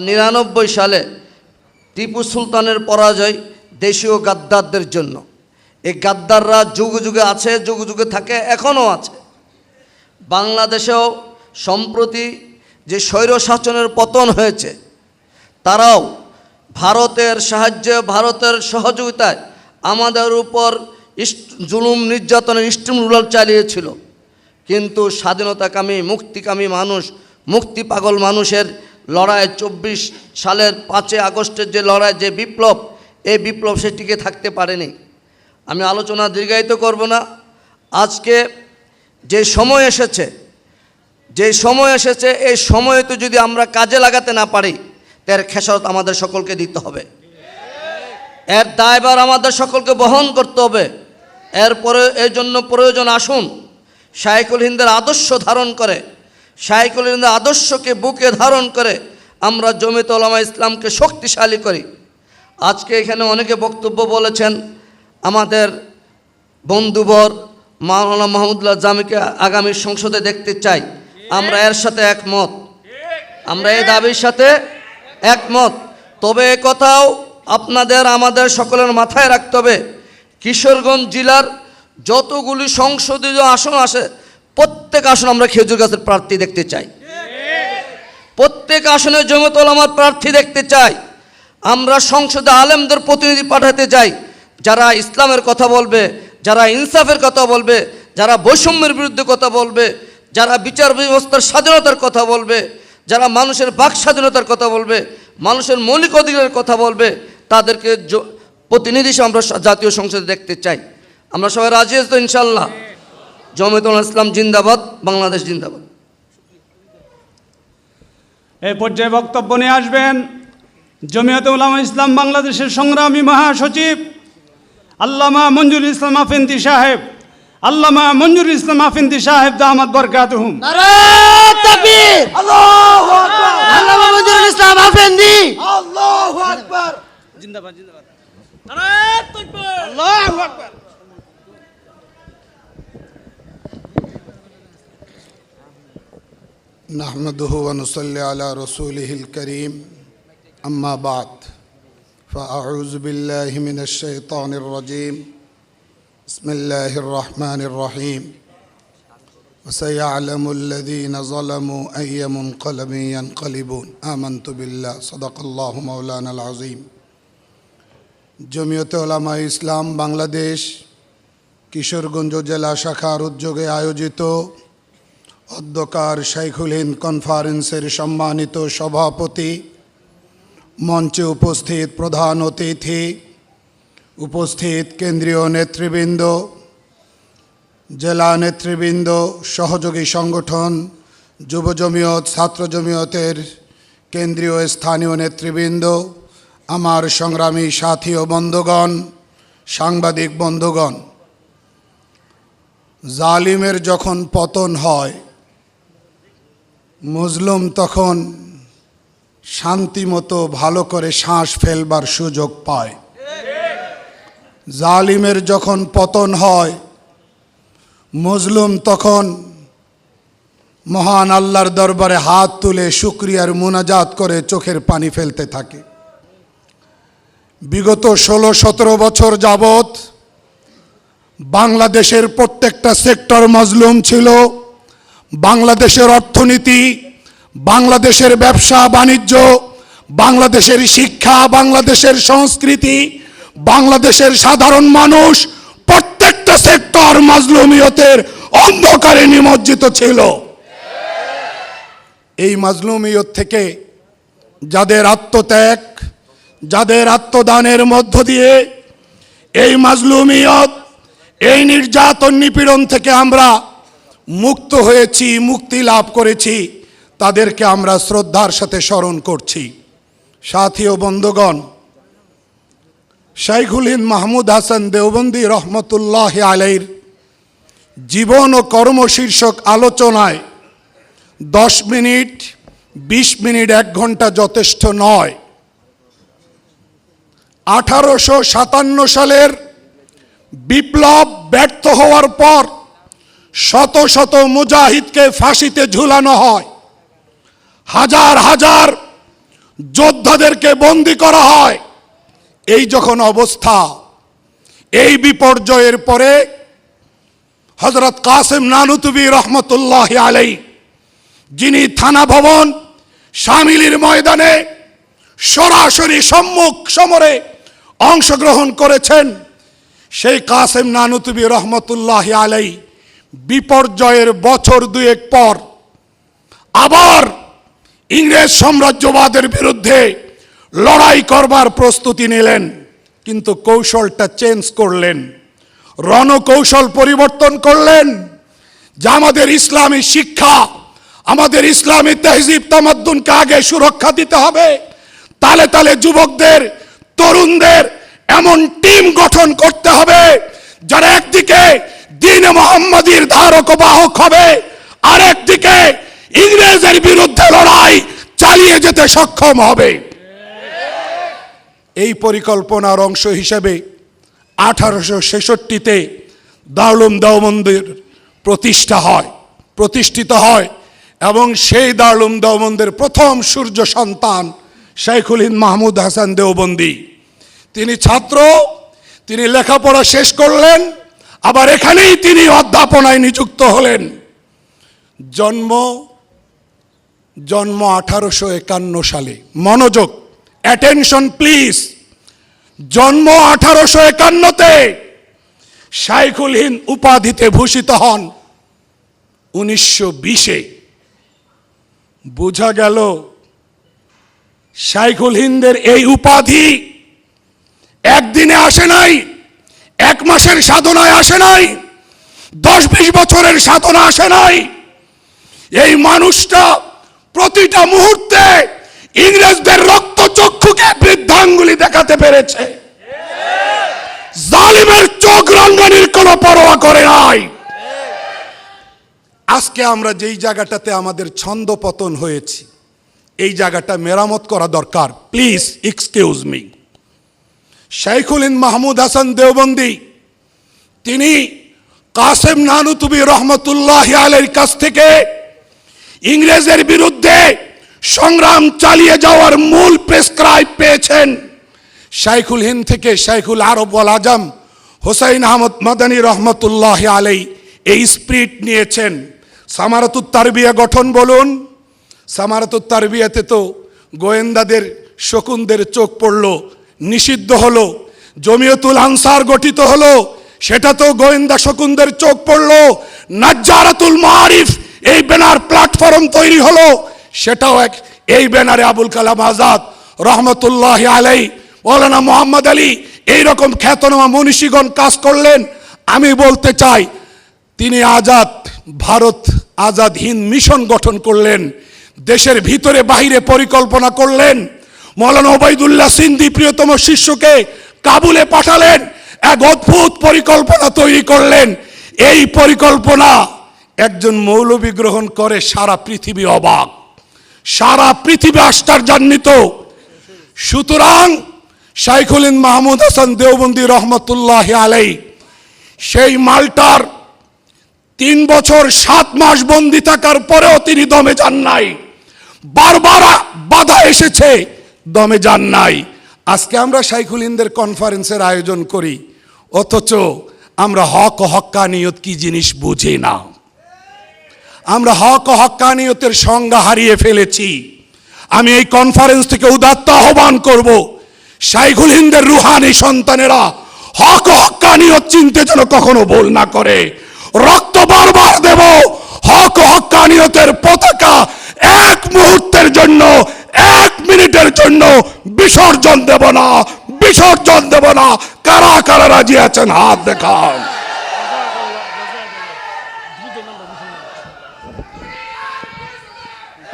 নিরানব্বই সালে টিপু সুলতানের পরাজয় দেশীয় গাদ্দারদের জন্য। এই গাদ্দাররা যুগ যুগে আছে, যুগ যুগে থাকে, এখনও আছে। বাংলাদেশেও সম্প্রতি যে স্বৈর শাসনের পতন হয়েছে, তারাও ভারতের সাহায্যে, ভারতের সহযোগিতায় আমাদের উপর জুলুম নির্যাতনের স্টিম রুলার চালিয়েছিল। কিন্তু স্বাধীনতাকামী, মুক্তিকামী মানুষ, মুক্তি পাগল মানুষের লড়াই চব্বিশ সালের পাঁচই আগস্টের যে লড়াই, যে বিপ্লব, এই বিপ্লব সে টিকে থাকতে পারেনি। আমি আলোচনা দীর্ঘায়িত করব না। আজকে যে সময় এসেছে, যে সময় এসেছে, এই সময়ে তো যদি আমরা কাজে লাগাতে না পারি, তার খেসারত আমাদের সকলকে দিতে হবে। এর দায়বার আমাদের সকলকে বহন করতে হবে। এরপরে এর জন্য প্রয়োজন আসুন শাইকুল হিন্দের আদর্শ ধারণ করে হিন্দের আদর্শকে বুকে ধারণ করে আমরা জমিত ওলামা ইসলামকে শক্তিশালী করি। আজকে এখানে অনেকে বক্তব্য বলেছেন, আমাদের বন্ধুবর মাওলানা মাহমুদুল্লাহ জামিকে আগামী সংসদে দেখতে চাই। আমরা এর সাথে একমত। আমরা এই দাবির সাথে একমত। তবে এ কথাও আপনাদের, আমাদের সকলের মাথায় রাখতে হবে। কিশোরগঞ্জ জেলার যতগুলি সংসদীয় আসন আসে প্রত্যেক আসন আমরা খেজুর গাছের প্রার্থী দেখতে চাই। প্রত্যেক আসনে জমিতল আমার প্রার্থী দেখতে চাই। আমরা সংসদে আলেমদের প্রতিনিধি পাঠাতে চাই। যারা ইসলামের কথা বলবে, যারা ইনসাফের কথা বলবে, যারা বৈষম্যের বিরুদ্ধে কথা বলবে, যারা বিচার ব্যবস্থার স্বাধীনতার কথা বলবে, যারা মানুষের বাক স্বাধীনতার কথা বলবে, মানুষের মৌলিক অধিকারের কথা বলবে, তাদেরকে প্রতিনিধি আমরা জাতীয় সংসদে দেখতে চাই। আমরা সবাই রাজি আছি তো ইনশাল্লাহ জমিতুল ইসলাম জিন্দাবাদ বাংলাদেশ জিন্দাবাদ। এই পর্যায়ে বক্তব্য নিয়ে আসবেন জমিয়তে উলামা ইসলাম বাংলাদেশের সংগ্রামী মহাসচিব আল্লামা মঞ্জুর ইসলাম আফেন্দি সাহেব আল্লামা মঞ্জুর ইসলাম আফেন্দি সাহেব দামাদ বরকাতহুম নারায়ণ তাকবীর! আল্লাহু আকবার! আল্লামা মঞ্জুরুল ইসলাম আফেন্দি! আল্লাহু আকবার! জিন্দাবাদ জিন্দাবাদ। আল্লাহু আকবার! نحمده ونصلي على رسوله الكريم أما بعد فأعوذ بالله من الشيطان الرجيم بسم الله الرحمن الرحيم وسيعلم الذين ظلموا أي منقلب ينقلبون آمنت بالله صدق الله مولانا العظيم জমিয়তে ওলামা ইসলাম বাংলাদেশ কিশোরগঞ্জ জেলা শাখার উদ্যোগে আয়োজিত অধ্যকার শাইখুল হিন্দ কনফারেন্সের সম্মানিত সভাপতি, মঞ্চে উপস্থিত প্রধান অতিথি, উপস্থিত কেন্দ্রীয় নেতৃবৃন্দ, জেলা নেতৃবৃন্দ, সহযোগী সংগঠন, যুব জমিয়ত, ছাত্র জমিয়তের কেন্দ্রীয় স্থানীয় নেতৃবৃন্দ, আমার সংগ্রামী সাথী ও বন্ধুগণ, সাংবাদিক বন্ধুগণ। জালিমের যখন পতন হয় মুজলুম তখন শান্তিমতো ভালো করে শ্বাস ফেলবার সুযোগ পায়। জালিমের যখন পতন হয় মজলুম তখন মহান আল্লাহর দরবারে হাত তুলে শুক্রিয়ার মোনাজাত করে চোখের পানি ফেলতে থাকে। বিগত ষোলো সতেরো বছর যাবত বাংলাদেশের প্রত্যেকটা সেক্টর মজলুম ছিল। বাংলাদেশের অর্থনীতি, বাংলাদেশের ব্যবসা, বাণিজ্য, বাংলাদেশের শিক্ষা, বাংলাদেশের সংস্কৃতি, বাংলাদেশের সাধারণ মানুষ প্রত্যেকটা সেক্টর মাজলুমিয়তের অন্ধকারে নিমজ্জিত ছিল। এই মাজলুমিয়ত থেকে যাদের আত্মত্যাগ, যাদের আত্মদানের মধ্য দিয়ে এই মাজলুমিয়ত, এই নির্যাতন নিপীড়ন থেকে আমরা মুক্ত হয়েছি, মুক্তি লাভ করেছি, তাদেরকে আমরা শ্রদ্ধার সাথে স্মরণ করছি। সাথী ও বন্ধুগণ, শাইখুল হিন্দ মাহমুদ হাসান দেওবন্দি রহমতুল্লাহ আলাইর জীবন ও কর্ম শীর্ষক আলোচনায় দশ মিনিট, বিশ মিনিট, এক ঘণ্টা যথেষ্ট নয়। আঠারোশো সাতান্ন সালের বিপ্লব ব্যর্থ হওয়ার পর শত শত মুজাহিদকে ফাঁসিতে ঝুলানো হয়। হাজার হাজার যোদ্ধাদেরকে বন্দি করা হয়। এই যখন অবস্থা, এই বিপর্যয়ের পরে হজরত কাসেম নানুতুবি রহমতুল্লাহ আলাই যিনি থানা ভবন সামিলির ময়দানে সরাসরি সম্মুখ সমরে অংশগ্রহণ করেছেন, সেই কাসেম নানুতুবি রহমতুল্লাহ আলাই বিপর্যয়ের বছর দুয়েক পর আবার ইংরেজ সাম্রাজ্যবাদের বিরুদ্ধে লড়াই করবার প্রস্তুতি নিলেন, কিন্তু কৌশলটা চেঞ্জ করলেন, রণকৌশল পরিবর্তন করলেন, যা আমাদের ইসলামী শিক্ষা, আমাদের ইসলামী তেহজিব তামাদ্দুনকে আগে সুরক্ষা দিতে হবে, তালে তালে যুবকদের, তরুণদের এমন টিম গঠন করতে হবে, যারা একদিকে দিন মোহাম্মদীর ধারক বাহক হবে। আর একদিকে ইংরেজের বিরুদ্ধে লড়াই চালিয়ে যেতে সক্ষম হবে। এই পরিকল্পনার অংশ হিসেবে আঠারোশো ছেষট্টিতে দারুলুম দেওবন্দের প্রতিষ্ঠা হয়, প্রতিষ্ঠিত হয় এবং সেই দারুলুম দেওবন্দের প্রথম সূর্য সন্তান শেখুল হিন্দ মাহমুদ হাসান দেওবন্দি। তিনি ছাত্র, তিনি লেখাপড়া শেষ করলেন আবার এখানেই তিনি অধ্যাপনায় নিযুক্ত হলেন। জন্ম জন্ম আঠারোশো একান্ন সালে। মনোযোগ অ্যাটেনশন প্লিজ জন্ম আঠারোশো একান্নতে শাইখুল হিন্দ উপাধিতে ভূষিত হন। উনিশশো বিশে। বোঝা গেল শাইখুল হিন্দের এই উপাধি একদিনে আসে নাই। এক মাসের সাধনায় আসে নাই, দশ বিশ বছরের সাধনা আসে নাই। এই মানুষটা প্রতিটা মুহূর্তে ইংরেজদের রক্ত চক্ষুকে বৃদ্ধাঙ্গুলি দেখাতে পেরেছে। জালিমের চোখ রঙ্গানির কোনো পরোয়া করে নাই। আজকে আমরা যেই জায়গাটাতে আমাদের ছন্দ পতন হয়েছি, এই জায়গাটা মেরামত করা দরকার। Please, excuse me. Shaikhul Hind Mahmud Hasan Deobandi, তিনি কাসেম নানুতুবি রহমতুল্লাহ আলের কাছ থেকে ইংরেজের বিরুদ্ধে সংগ্রাম চালিয়ে যাওয়ার মূল প্রেসক্রাইব পেয়েছেন। শাইখুল হিন্দ থেকে শাইখুল আরব ওয়াল আজম হোসাইন আহমদ মাদানী রহমতুল্লাহ আলাই এই স্পিরিট নিয়েছেন। সামারাতুত তারবিয়া গঠন বলুন। সামারাতুত তারবিয়াতে তো গোয়েন্দাদের শকুনদের চোখ পড়ল নিষিদ্ধ হলো, জমিয়তুল আনসার গঠিত হলো, সেটা তো গোয়েন্দা শকুনদের চোখ পড়ল, নাজ্জারাতুল মারিফ এই ব্যানার প্ল্যাটফর্ম তৈরি হলো, সেটাও এক, এই ব্যানারে আবুল কালাম আজাদ রহমতুল্লাহ আলাই, মৌলানা মোহাম্মদ আলী এইরকম খ্যাতনামা মনীষীগণ কাজ করলেন। আমি বলতে চাই, তিনি আজাদ, ভারত আজাদ হিন্দ মিশন গঠন করলেন, দেশের ভিতরে বাহিরে পরিকল্পনা করলেন মৌলানা ওবায়দুল্লাহ সিন্ধি প্রিয়তম শিষ্যকে কাবুলে পাঠালেন, এক অদ্ভুত পরিকল্পনা তৈরি করলেন। এই পরিকল্পনা একজন মৌলবী গ্রহণ করে সারা পৃথিবী অবাক। সারা পৃথিবী আশ্চর্যান্বিত। সুতরাং শাইখুল মাহমুদ হাসান দেওবন্দি রহমতুল্লাহ আলাই সেই মালটার তিন বছর সাত মাস বন্দি থাকার পরেও তিনি দমে যান নাই। বারবার বাধা এসেছে। দমে যান নাই। আজকে আমরা শাইখুল হিন্দের কনফারেন্সের আয়োজন করি। অথচ আমরা হক হক্কানিয়ত কি জিনিস বুঝি না। আমরা হক হক্কানিয়তের সংজ্ঞা হারিয়ে ফেলেছি। আমি এই কনফারেন্স থেকে উদাত্ত আহ্বান করব, শাইখুল হিন্দের রুহানি সন্তানেরা হক হক্কানিয়ত চিনতে যেন কখনো ভুল না করে। রক্ত বারবার দেব, হক হক্কানিয়তের পতাকা এক মুহূর্তের জন্য এক মিনিটের জন্য বিসর্জন দেব না, বিসর্জন দেব না। কারা কারা রাজি আছেন? হাত দেখান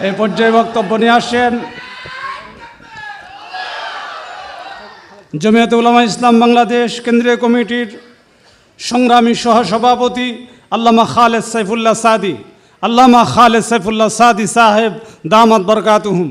এই পর্যায়ে বক্তব্য নিয়ে আসছেন জমিয়ত উলামা ইসলাম বাংলাদেশ কেন্দ্রীয় কমিটির সংগ্রামী সহসভাপতি আল্লামা খালেদ সাইফুল্লাহ সাদি। আল্লামা খালেদ সাইফুল্লাহ সাদি সাহেব দামাত বরকাতুহুম।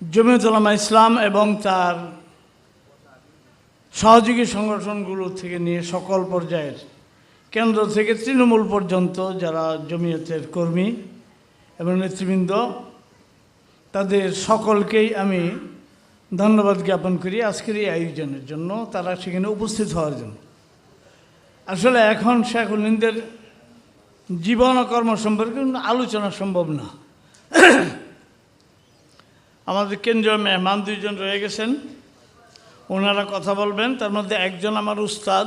জমিয়তুলামা ইসলাম এবং তার সহযোগী সংগঠনগুলো থেকে নিয়ে সকল পর্যায়ের কেন্দ্র থেকে তৃণমূল পর্যন্ত যারা জমিয়তের কর্মী এবং নেতৃবৃন্দ, তাদের সকলকেই আমি ধন্যবাদ জ্ঞাপন করি আজকের এই আয়োজনের জন্য। তারা সেখানে উপস্থিত হওয়ার জন্য। আসলে এখন শেখুল হিন্দের জীবন ও কর্ম সম্পর্কে আলোচনা সম্ভব না। আমাদের কেন্দ্রীয় মেহমান দুইজন রয়ে গেছেন। ওনারা কথা বলবেন, তার মধ্যে একজন আমার উস্তাদ,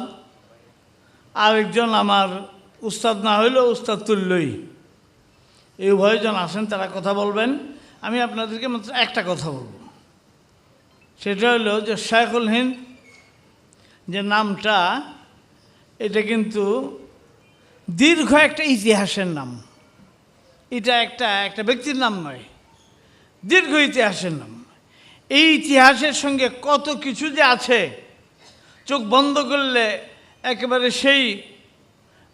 আরেকজন আমার উস্তাদ না হইলেও উস্তাদ তুল্যই। এই উভয়জন আসেন, তারা কথা বলবেন। আমি আপনাদেরকে মাত্র একটা কথা বলব। সেটা হলো যে শায়খুল হিন্দ যে নামটা, এটা কিন্তু দীর্ঘ একটা ইতিহাসের নাম। এটা একটা একটা ব্যক্তির নাম নয়। দীর্ঘ ইতিহাসের নাম। এই ইতিহাসের সঙ্গে কত কিছু যে আছে, চোখ বন্ধ করলে একেবারে সেই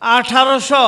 আঠারোশো